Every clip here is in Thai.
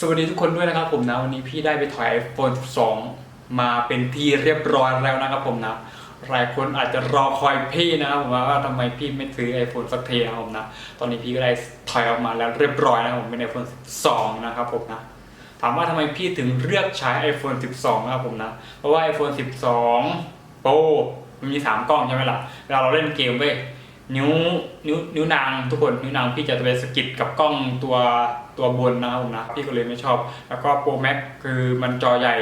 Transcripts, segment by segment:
สวัสดีทุกคนด้วยนะครับผมนะวันนี้พี่ได้ไปถอย iPhone 12 มาเป็นที่เรียบร้อยแล้วนะครับผมนะหลายคนอาจจะรอคอยพี่นะครับผมว่าทำไมพี่ไม่ซื้อ iPhone สักทีนะครับผมนะตอนนี้พี่ก็ได้ถอยออกมาแล้วเรียบร้อยนะครับผมเป็น iPhone 12 นะครับผมนะถามว่าทำไมพี่ถึงเลือกใช้ iPhone 12 นะครับผมนะเพราะว่า iPhone 12 Pro มันมี 3 กล้องใช่ไหมล่ะเวลาเราเล่นเกมเว้ย นิ้วนิ้วนิ้วนางทุกคนนิ้วนางพี่จะไปสะกิดกับกล้องตัวตัวบนนะครับผมนะพี่ก็เลยไม่ชอบ แล้วก็ Pro Max คือมันจอใหญ่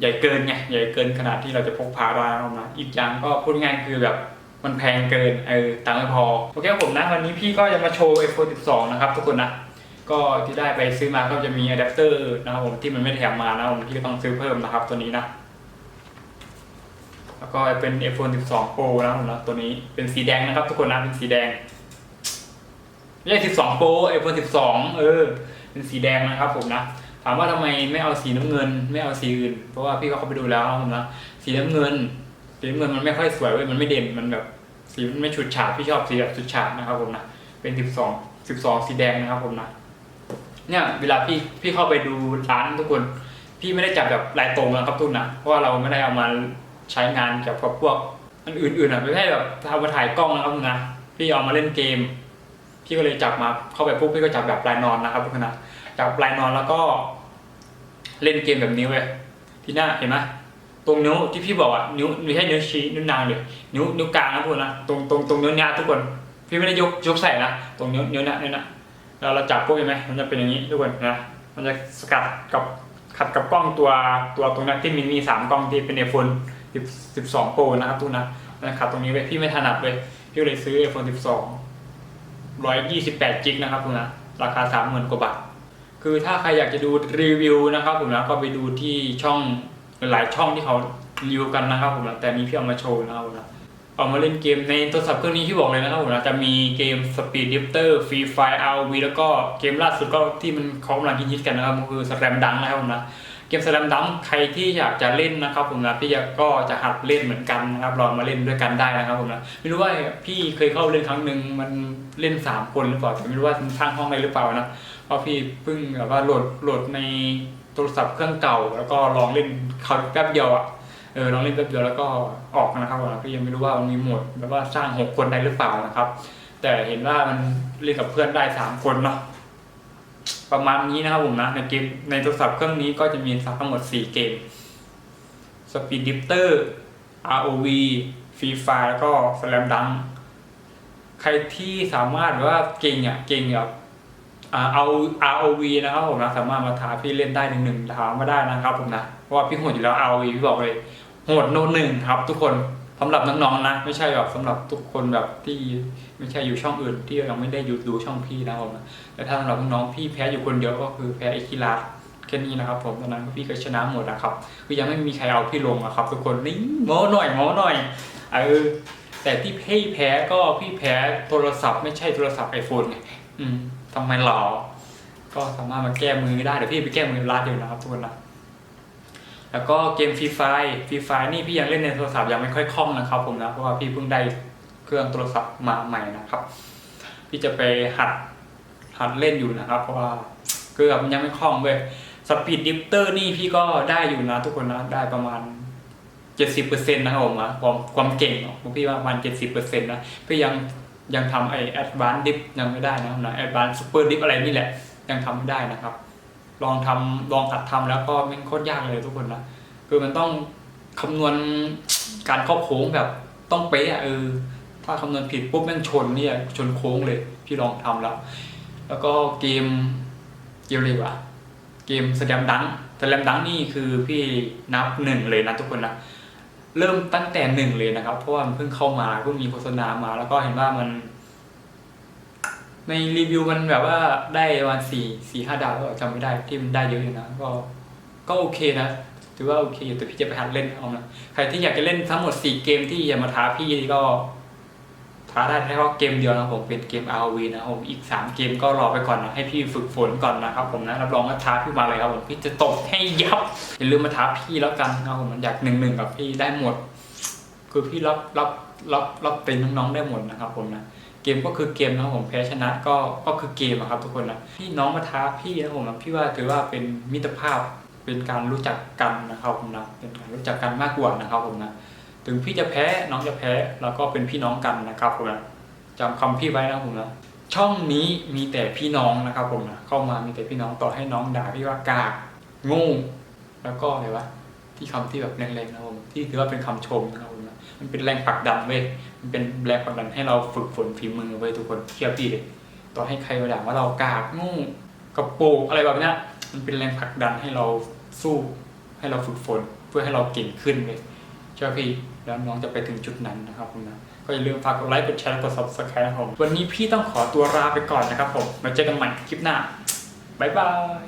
ใหญ่เกินไงใหญ่เกินขนาดที่เราจะพกพาได้นะครับผมนะอีกอย่างก็พูดง่ายคือแบบมันแพงเกินเออตังค์ไม่พอโอเคผมนะวันนี้พี่ก็จะมาโชว์ iPhone 12 นะครับทุกคนนะก็ที่ได้ไปซื้อมาก็จะมีอะแดปเตอร์นะครับผมที่มันไม่แถมมานะผมพี่ก็ต้องซื้อเพิ่มนะครับตัวนี้นะ แล้วก็เป็น iPhone 12 Pro นะครับผมนะตัวนี้เป็นสีแดงนะครับ ทุกคนนะเป็นสีแดงไม่ใช่12 Pro iPhone 12 เออ เป็นสีแดงนะครับผมนะถามว่าทำไมไม่เอาสีน้ำเงิน ไม่เอาสีอื่น เพราะว่าพี่ก็เข้าไปดูแล้วนะผมนะสีน้ำเงิน สีน้ำเงินมันไม่ค่อยสวยเว้ยมันไม่เด่นมันแบบสีมันไม่ฉูดฉาดพี่ชอบสีแบบฉูดฉาดนะครับผมนะเป็น 12 12 สีแดงนะครับผมนะเนี่ยเวลาพี่พี่เข้าไปดูร้านทุกคน พี่ไม่ได้จับแบบลายตรงนะครับทุกนะเพราะว่าเราไม่ได้เอามา ใช้งานเกี่ยวกับพวกอันอื่นๆอะไม่ใช่แบบเอามาถ่ายกล้องนะครับทุกนะพี่เอามาเล่นเกม พี่ก็เลยจับมาเข้าไปปุ๊บพี่ก็จับแบบลายนอนนะครับทุกคนนะจับลายนอนแล้วก็ เล่นเกมแบบนี้เว้ยที่หน้าเห็นไหมตรงนิ้วที่พี่บอกอะนิ้วไม่ใช่นิ้วชี้นิ้วนางเลยนิ้วนิ้วกลางนะทุกคนนะตรงตรงตรงนิ้วเนี้ยทุกคน พี่ไม่ได้ยกยกใส่นะตรงนิ้วนิ้วเนี้ยนิ้วเนี้ยเราเราจับปุ๊บเห็นไหมมันจะเป็นอย่างนี้ทุกคนนะมันจะสกัดกับ ขัดกับกล้องตัวตัวตรงนั้นที่มีมีสามกล้องที่เป็น iPhone 10 12 Pro นะครับทุกนะมันขัดตรงนี้ไปพี่ไม่ถนัดเลย พี่เลยซื้อ iPhone 12 128จิกนะครับทุกนะ ราคา 30,000 กว่าบาท คือถ้าใครอยากจะดูรีวิวนะครับผมนะก็ไปดูที่ช่องหลายช่องที่เขารีวิวกันนะครับผมนะแต่นี้พี่เอามาโชว์นะครับผมนะ เอามาเล่นเกมในโทรศัพท์เครื่องนี้ที่บอกเลยนะครับผมนะจะมีเกม Speed Drifter Free Fire RV แล้วก็เกมล่าสุดก็ที่มันเขากำลังฮิตกันนะครับก็คือ Slam Dunk นะครับผมนะเกม Slam Dunk ใครที่อยากจะเล่นนะครับผมนะพี่ก็จะหัดเล่นเหมือนกันนะครับลองมาเล่นด้วยกันได้นะครับผมนะไม่รู้ว่าพี่เคยเข้าเล่นครั้งหนึ่งมันเล่นสามคนหรือเปล่าแต่ไม่รู้ว่ามันสร้างห้องได้หรือเปล่านะเพราะพี่เพิ่งแบบว่าโหลดโหลดในโทรศัพท์เครื่องเก่า แล้วก็ลองเล่นเขาแป๊บเดียวอะ เออลองเล่นแป๊บเดียวแล้วก็ออกนะครับผมก็ยังไม่รู้ว่ามันมีโหมดแบบว่าสร้างหกคนได้หรือเปล่านะครับ แต่เห็นว่ามันเล่นกับเพื่อนได้สามคนเนาะประมาณนี้นะครับผมนะในเกมในโทรศัพท์เครื่องนี้ก็จะมีทั้งหมดสี่เกม Speed Drifter ROV Free Fire แล้วก็ Slam Dunk ใครที่สามารถว่าเก่งอะเก่งแบบอ่า เอา ROV นะครับผมนะสามารถมาท้าพี่เล่นได้หนึ่งหนึ่งถามาได้นะครับผมนะเพราะว่าพี่โหดอยู่แล้ว ROV พี่บอกเลยโหดโนหนึ่งครับทุกคนสำหรับน้องๆนะ ไม่ใช่แบบสำหรับทุกคนแบบที่ไม่ใช่อยู่ช่องอื่นที่ยังไม่ได้ยู่ดูช่องพี่นะครับผมนะแต่ถ้าสำหรับน้องๆพี่แพ้อยู่คนเดียวก็คือแพ้ไอคิราแค่นี้นะครับผมตอนนั้นพี่ก็ชนะหมดนะครับคือยังไม่มีใครเอาพี่ลงอะครับ ทุกคนนี่โม้หน่อยโม้หน่อยเออแต่ที่พี่แพ้ก็พี่แพ้โทรศัพท์ไม่ใช่โทรศัพท์ไอโฟนไง อืมทำไมหรอก็สามารถมาแก้มือได้เดี๋ยวพี่ไปแก้มือร้านเดียวนะครับทุกคนนะแล้วก็เกมฟรีไฟฟรีไฟนี่พี่ยังเล่นในโทรศัพท์ยังไม่ค่อยคล่องนะครับ ผมนะเพราะว่าพี่เพิ่งได้เครื่องโทรศัพท์มาใหม่นะครับ พี่จะไปหัดหัดเล่นอยู่นะครับ เพราะว่าเครื่องมันยังไม่คล่องเว้ยสปีดดิฟเตอร์นี่พี่ก็ได้อยู่นะ ทุกคนนะได้ประมาณ70%นะครับผมนะความความเก่งของพี่ว่าประมาณ70%นะพี่ยัง ยังทำไอแอดวานดิฟยังไม่ได้นะครับนะแอดวานซูเปอร์ดิฟอะไรนี่แหละ ยังทำไม่ได้นะครับ ลองทำลองหัดทำแล้วก็ม่งโคตรยากเลยทุกคนนะคือมันต้องคำนวณการเข้าโค้งแบบต้องเป๊ะเออถ้าคำนวณผิดปุ๊บแม่งชนเนี่ยชนโค้งเลยพี่ลองทำแล้ว แล้วก็เกมเกมอะไรวะเกมสแลมดังสแลมดังนี่คือพี่นับหนึ่งเลยนะทุกคนนะ เริ่มตั้งแต่หนึ่งเลยนะครับ เพราะว่ามันเพิ่งเข้ามาเพิ่งมีโฆษณามาแล้วก็เห็นว่ามัน ในรีวิวมันแบบว่าได้วันสี่สี่ห้าดาวก็จำไม่ได้ที่มันได้เยอะอยู่นะก็ก็โอเคนะถือว่าโอเคอยู่แต่พี่จะไปหัดเล่นเอานะใครที่อยากจะเล่นทั้งหมดสี่เกมที่ยามาท้าพี่ก็าได้แค่ว่าเกมเดียวนะผมเป็นเกม RV นะผมอีกสามเกมก็รอไปก่อนนะให้พี่ฝึกฝนก่อนนะครับผมนะรับรองว่าท้าพี่มาเลยครับผมพี่จะตบให้ยับอย่าลืมมาท้าพี่แล้วกันนะผมอยากหนึ่งหนึ่งกับพี่ได้หมด คือพี่รับรับรับรับเป็นน้องๆได้หมดนะครับผมนะเกมก็คือเกมนะผมแพ้ชนะก็ก็คือเกมครับทุกคนนะพี่น้องมาท้าพี่นะผมนะพี่ว่าถือว่าเป็นมิตรภาพเป็นการรู้จักกันนะครับผมนะเป็นการรู้จักกันมากกว่านะครับผมนะ ถึงพี่จะแพ้น้องจะแพ้เราก็เป็นพี่น้องกันนะครับผมนะจำคำพี่ไว้นะผมนะช่องนี้มีแต่พี่น้องนะครับผมนะเข้ามามีแต่พี่น้องต่อให้น้องด่าพี่ว่ากากโง่แล้วก็อะไรวะที่คำที่แบบแรงๆนะผมที่ถือว่าเป็นคำชมนะครับผมนะมันเป็นแรงผลักดันเว้ยมันเป็นแรงผลักดันให้เราฝึกฝนฝีมือไว้ยทุกคนเชื่อพี่เลยต่อให้ใครมาด่าว่าเรากากงูกระโปงอะไรแบบเนี้ยมันเป็นแรงผลักดันให้เราสู้ให้เราฝึกฝนเพื่อให้เราเก่งขึ้นเลย เชื่อพี่แล้วน้องจะไปถึงจุดนั้นนะครับผมนะก็อย่าลืมฝากกดไลค์กดแชร์กด subscribe ครับผมวันนี้พี่ต้องขอตัวลาไปก่อนนะครับผมมาเจอกันใหม่คลิปหน้าบ๊ายบาย